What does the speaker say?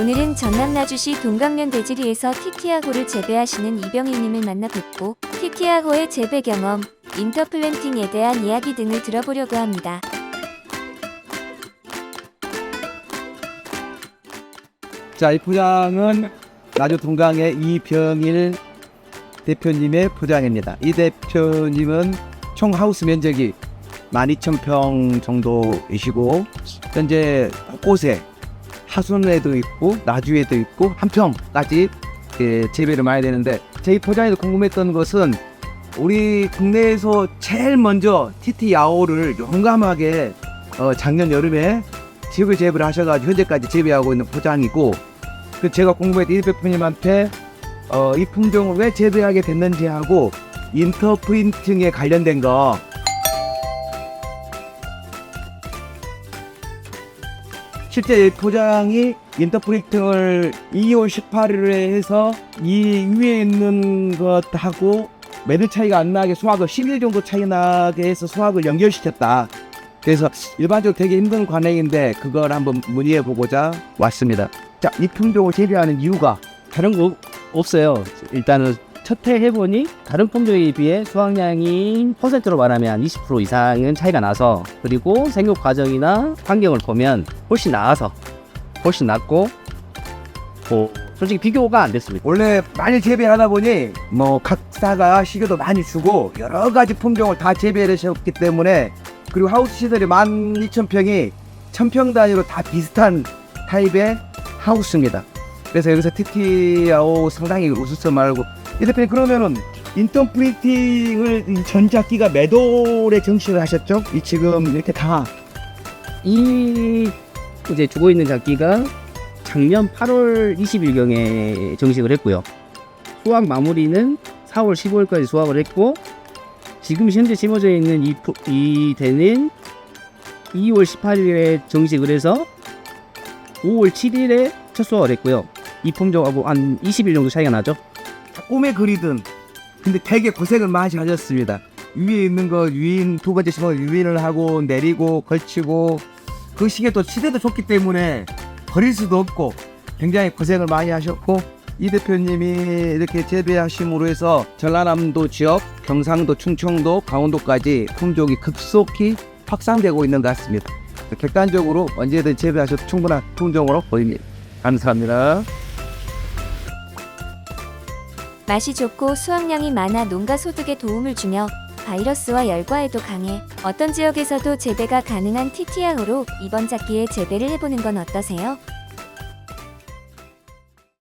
오늘은 전남 나주시 동강면 대지리에서 티티아호를 재배하시는 이병희님을 만나 뵙고 티티아호의 재배 경험, 인터플랜팅에 대한 이야기 등을 들어보려고 합니다. 자, 이 포장은 나주 동강의 이병일 대표님의 포장입니다. 이 대표님은 총 하우스 면적이 12,000평 정도이시고 현재 곳곳에 하순에도 있고 나주에도 있고 한평까지 예, 재배를 많이 되는데 저희 포장에서 궁금했던 것은 우리 국내에서 제일 먼저 TT 야오를 용감하게 어, 작년 여름에 지역을 재배를 하셔가지고 현재까지 재배하고 있는 포장이고 그 제가 궁금했던 이 대표님한테 어, 이 품종을 왜 재배하게 됐는지 하고 인터 프린팅에 관련된 거 실제 이 포장이 인터 프린팅을 2월 18일에 해서 이 위에 있는 것하고 매들 차이가 안 나게 수확을 10일 정도 차이 나게 해서 수확을 연결시켰다. 그래서 일반적으로 되게 힘든 관행인데 그걸 한번 문의해 보고자 왔습니다. 자, 이 품종을 재배하는 이유가 다른 거 없어요. 일단은 첫 해 해보니 다른 품종에 비해 수확량이 퍼센트로 말하면 한20% 이상은 차이가 나서 그리고 생육 과정이나 환경을 보면 훨씬 나아서 훨씬 낫고 뭐 솔직히 비교가 안 됐습니다. 원래 많이 재배하다 보니 뭐 각사가 시교도 많이 주고 여러 가지 품종을 다 재배를 하셨기 때문에 그리고 하우스 시설이 12,000평이 1000평 단위로 다 비슷한 타입의 하우스입니다. 그래서 여기서 TT하고 상당히 우수점 말고 이 대표님 그러면은 인턴 프린팅을 이 전작기가 몇 월에 정식을 하셨죠? 이 지금 이렇게 다 이 이제 주고 있는 작기가 작년 8월 20일경에 정식을 했고요. 수확 마무리는 4월 15일까지 수확을 했고 지금 현재 심어져 있는 이, 푸- 이 대는 2월 18일에 정식을 해서 5월 7일에 첫 수확을 했고요. 이 품종하고 한 20일 정도 차이가 나죠. 꿈에 그리든 근데 되게 고생을 많이 하셨습니다. 위에 있는 거 유인 두 번째 시간 유인을 하고 내리고 걸치고 그 시기에 또 시대도 좋기 때문에 버릴 수도 없고 굉장히 고생을 많이 하셨고 이 대표님이 이렇게 재배하심으로 해서 전라남도 지역, 경상도, 충청도, 강원도까지 품종이 급속히 확산되고 있는 것 같습니다. 객관적으로 언제든 재배하셔도 충분한 품종으로 보입니다. 감사합니다. 맛이 좋고 수확량이 많아 농가 소득에 도움을 주며 바이러스와 열과에도 강해 어떤 지역에서도 재배가 가능한 티티아호로 이번 작기에 재배를 해보는 건 어떠세요?